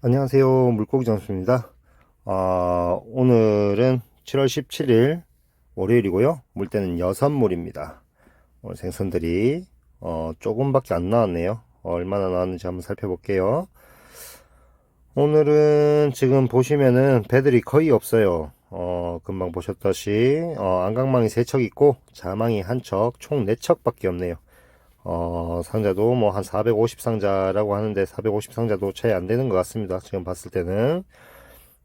안녕하세요. 물고기 장수입니다. 아, 오늘은 7월 17일 월요일이고요. 물때는 여섯물입니다. 오늘 생선들이 어, 조금밖에 안 나왔네요. 얼마나 나왔는지 한번 살펴볼게요. 오늘은 지금 보시면은 배들이 거의 없어요. 어, 금방 보셨다시 어, 안강망이 3척 있고 자망이 1척, 총 4척 밖에 없네요. 어, 상자도 뭐 한 450 상자라고 하는데 450 상자도 차이 안 되는 것 같습니다. 지금 봤을 때는.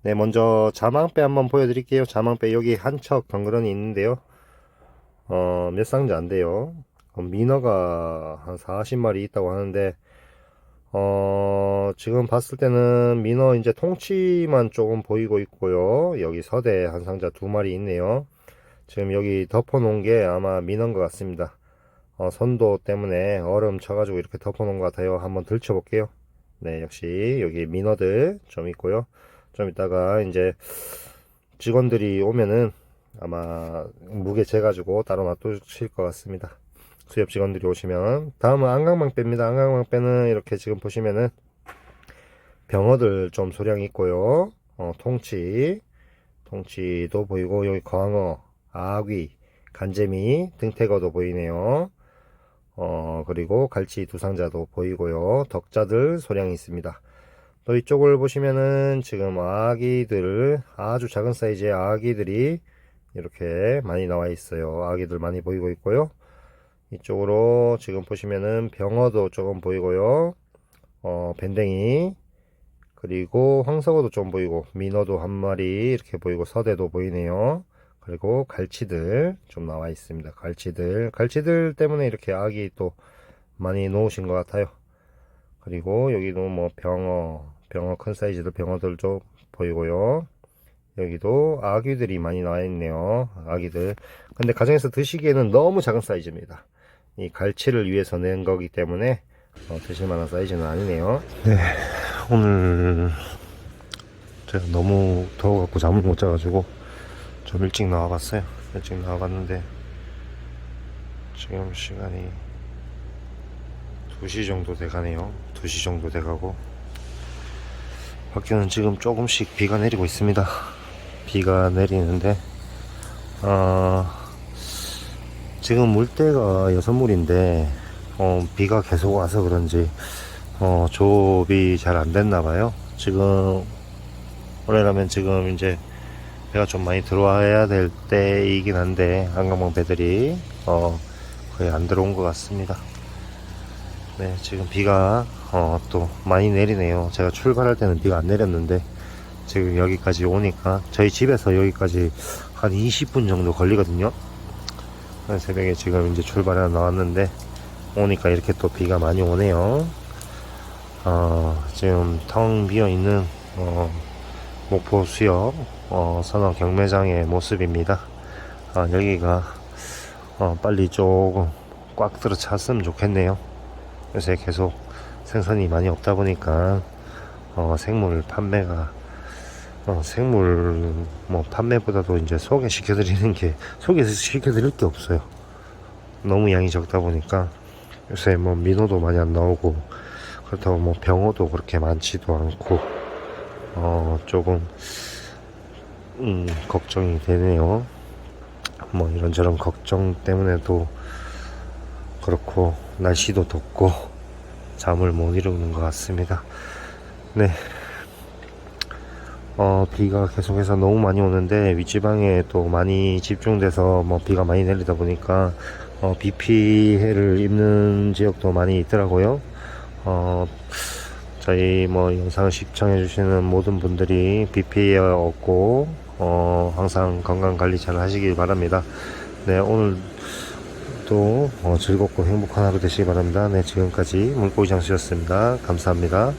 네, 먼저 자망배 한번 보여드릴게요. 자망배 여기 한 척 덩그러니 있는데요. 어, 몇 상자 안 돼요. 어, 민어가 한 40마리 있다고 하는데, 어, 지금 봤을 때는 민어 이제 통치만 조금 보이고 있고요. 여기 서대 한 상자 두 마리 있네요. 지금 여기 덮어놓은 게 아마 민어인 것 같습니다. 어, 선도 때문에 얼음 쳐가지고 이렇게 덮어놓은 것 같아요. 한번 들춰볼게요. 네, 역시 여기 민어들 좀 있고요. 좀 이따가 이제 직원들이 오면은 아마 무게 재가지고 따로 놔두실 것 같습니다. 수협 직원들이 오시면 다음은 안강망배입니다. 안강망배는 이렇게 지금 보시면은 병어들 좀 소량이 있고요. 어, 통치, 통치도 보이고 여기 광어, 아귀, 간재미, 등태거도 보이네요. 어, 그리고 갈치 두 상자도 보이고요. 덕자들 소량이 있습니다. 또 이쪽을 보시면은 지금 아기들, 아주 작은 사이즈의 아기들이 이렇게 많이 나와 있어요. 아기들 많이 보이고 있고요. 이쪽으로 지금 보시면은 병어도 조금 보이고요. 어, 밴댕이, 그리고 황석어도 좀 보이고, 민어도 한 마리 이렇게 보이고, 서대도 보이네요. 그리고 갈치들 좀 나와 있습니다. 갈치들. 갈치들 때문에 이렇게 아기 또 많이 놓으신 것 같아요. 그리고 여기도 뭐 병어, 병어 큰 사이즈들 병어들 좀 보이고요. 여기도 아기들이 많이 나와 있네요. 아기들. 근데 가정에서 드시기에는 너무 작은 사이즈입니다. 이 갈치를 위해서 낸 거기 때문에 어, 드실 만한 사이즈는 아니네요. 네, 오늘 제가 너무 더워갖고 잠을 못 자가지고 좀 일찍 나와봤어요. 일찍 나와봤는데 지금 시간이 2시 정도 돼가네요. 2시 정도 돼가고 밖에는 지금 조금씩 비가 내리고 있습니다. 비가 내리는데 어, 지금 물때가 여섯 물인데 어, 비가 계속 와서 그런지 어, 조업이 잘 안 됐나 봐요. 지금 원래라면 지금 이제 배가 좀 많이 들어와야 될 때이긴 한데 한강봉 배들이 어, 거의 안 들어온 것 같습니다. 네, 지금 비가 어, 또 많이 내리네요. 제가 출발할 때는 비가 안 내렸는데 지금 여기까지 오니까 저희 집에서 여기까지 한 20분 정도 걸리거든요. 한 새벽에 지금 이제 출발해 나왔는데 오니까 이렇게 또 비가 많이 오네요. 어, 지금 텅 비어 있는 어, 목포 수역 어, 선원 경매장의 모습입니다. 아, 여기가 어, 빨리 조금 꽉 들어 찼으면 좋겠네요. 요새 계속 생선이 많이 없다 보니까 어, 생물 판매가 어, 생물 뭐 판매보다도 이제 소개시켜 드리는 게 소개시켜 드릴 게 없어요. 너무 양이 적다 보니까 요새 뭐 민어도 많이 안 나오고 그렇다고 뭐 병어도 그렇게 많지도 않고 어 조금 음 걱정이 되네요. 뭐 이런저런 걱정 때문에도 그렇고 날씨도 덥고 잠을 못 이루는 것 같습니다. 네. 어, 비가 계속해서 너무 많이 오는데 윗지방에 또 많이 집중돼서 뭐 비가 많이 내리다 보니까 어, 비 피해를 입는 지역도 많이 있더라고요. 어, 저희 뭐 영상을 시청해 주시는 모든 분들이 비 피해 없고 어, 항상 건강 관리 잘 하시길 바랍니다. 네, 오늘도 어, 즐겁고 행복한 하루 되시기 바랍니다. 네, 지금까지 물고기 장수였습니다. 감사합니다.